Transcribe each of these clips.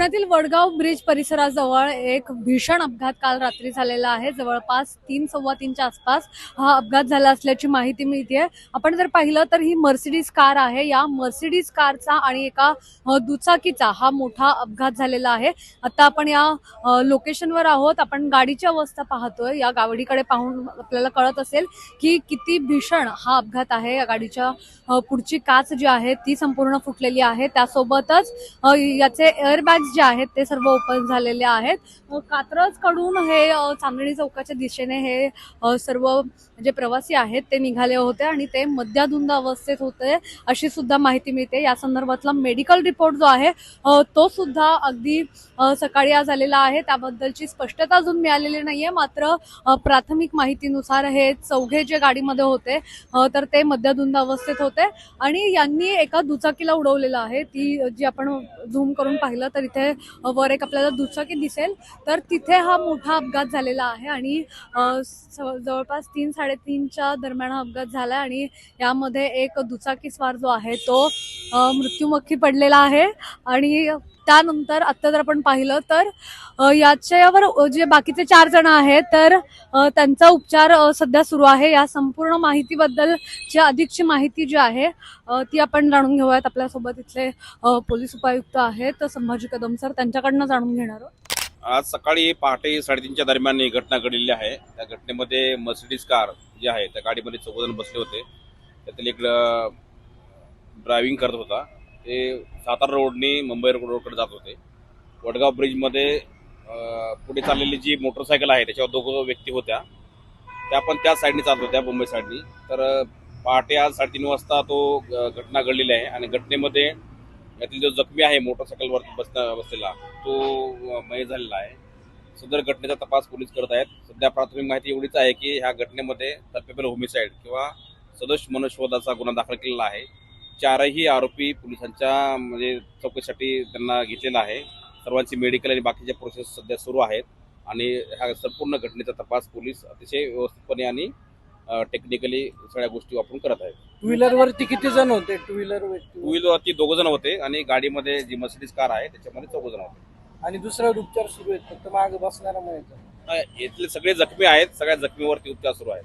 पुण्यातील वडगाव ब्रिज परिसराजवळ एक भीषण अपघात काल रात्री झालेला आहे. जवळपास तीन सव्वा तीनच्या आसपास हा अपघात झाला असल्याची माहिती मिळते आपण जर पाहिलं तर ही मर्सिडीज कार आहे. या मर्सिडीज कारचा आणि एका दुचाकीचा हा मोठा अपघात झालेला आहे. आता आपण या लोकेशनवर आहोत. आपण गाडीची अवस्था पाहतोय. या गाडीकडे पाहून आपल्याला कळत असेल की किती भीषण हा अपघात आहे. या गाडीच्या पुढची काच जी आहे ती संपूर्ण फुटलेली आहे. त्यासोबतच याचे एअरबॅग्स जे आहेत ते सर्व ओपन झालेले आहेत. कात्रजकडून हे चांदणी चौकाच्या दिशेने हे सर्व जे प्रवासी आहेत ते निघाले होते आणि ते मद्याधुंद अवस्थेत होते अशी सुद्धा माहिती मिळते. या संदर्भातला मेडिकल रिपोर्ट जो आहे तो सुद्धा अगदी सकाळी आज आलेला आहे. त्याबद्दलची स्पष्टता अजून मिळालेली नाहीये. मात्र प्राथमिक माहितीनुसार हे चौघे जे गाडीमध्ये होते तर ते मद्याधुंद अवस्थेत होते. आणि यांनी एका दुचाकीला उडवलेलं आहे. ती जी आपण झूम करून पाहिलं तर इथे वर एक आपल्याला दुचाकी दिसेल. तर तिथे हा मोठा अपघात झालेला आहे आणि जवळपास तीन साडेतीनच्या दरम्यान हा अपघात झाला आणि यामध्ये एक दुचाकी स्वार जो आहे तो मृत्युमुखी पडलेला आहे. आणि त्यानंतर आता जर आपण पाहिलं तर याच्यावर जे बाकीचे चार जण आहेत तर त्यांचा उपचार सध्या सुरू आहे. या संपूर्ण माहितीबद्दलची अधिकची माहिती जी आहे ती आपण जाणून घेऊयात. आपल्यासोबत इथले पोलीस उपायुक्त आहेत संभाजी कदम सर. त्यांच्याकडनं जाणून घेणार आज सकाळी पहाटे साडेतीनच्या दरम्यान ही घटना घडलेली आहे. त्या घटनेमध्ये मर्सिडीज कार जी आहे त्या गाडीमध्ये चौघजण बसले होते. त्यातील एक ड्रायव्हिंग करत होता. ते सातारा रोडनी मुंबई रोडकडे जात होते. वडगाव ब्रिजमध्ये पुढे चाललेली जी मोटरसायकल आहे त्याच्यावर दोघं व्यक्ती होत्या. त्या पण त्या साईडने चालत होत्या मुंबई साईडनी. तर पहाटे आज साडेतीन वाजता तो घटना घडलेली आहे आणि घटनेमध्ये यातील जो जखमी आहे मोटरसायकलवर बसता बसलेला तो मय झालेला आहे. सदर घटनेचा तपास पोलीस करत आहेत. सध्या प्राथमिक माहिती एवढीच आहे की ह्या घटनेमध्ये तपेबल होमिसाईड किंवा सदोष मनुष्यवधाचा गुन्हा दाखल केलेला आहे. चारही आरोपी पोलिसांच्या म्हणजे चौकशीसाठी त्यांना घेतलेला आहे. सर्वांची मेडिकल आणि बाकीच्या प्रोसेस सध्या सुरू आहेत आणि ह्या संपूर्ण घटनेचा तपास पोलीस अतिशय व्यवस्थितपणे आणि टेक्निकली सगळ्या गोष्टी वापरून करत आहेत. टू व्हीलर वरती किती जण होते? टू व्हीलर टू वरती व्हीलरवरती दोघ जण होते आणि गाडीमध्ये जी मर्सिडीज कार आहे त्याच्यामध्ये चौघ जण होते. आणि दुसऱ्यावर उपचार सुरू आहेत फक्त मागे बसणारा मयत. इथले सगळे जखमी आहेत सगळ्या जखमीवरती उपचार सुरू आहेत.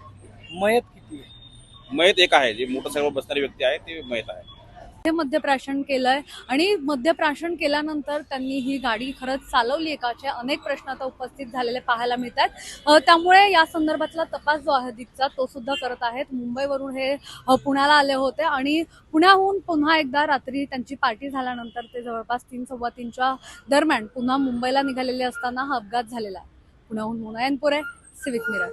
मयत किती आहे? मयत एक आहे जे मोटरसायकल बसणारी व्यक्ती आहे ते मयत आहे. ते मद्यप्राशन केलंय आणि मद्यप्राशन केल्यानंतर त्यांनी ही गाडी खरंच चालवली आहे अनेक प्रश्न आता उपस्थित झालेले पाहायला मिळतात. त्यामुळे या संदर्भातला तपास जो आहे अधिकचा तो सुद्धा करत आहेत. मुंबईवरून हे पुण्याला आले होते आणि पुण्याहून पुन्हा एकदा रात्री त्यांची पार्टी झाल्यानंतर ते जवळपास तीन सव्वा तीनच्या दरम्यान पुन्हा मुंबईला निघालेले असताना हा अपघात झालेला आहे. पुण्याहून मुनायनपुरे सिविक मिरर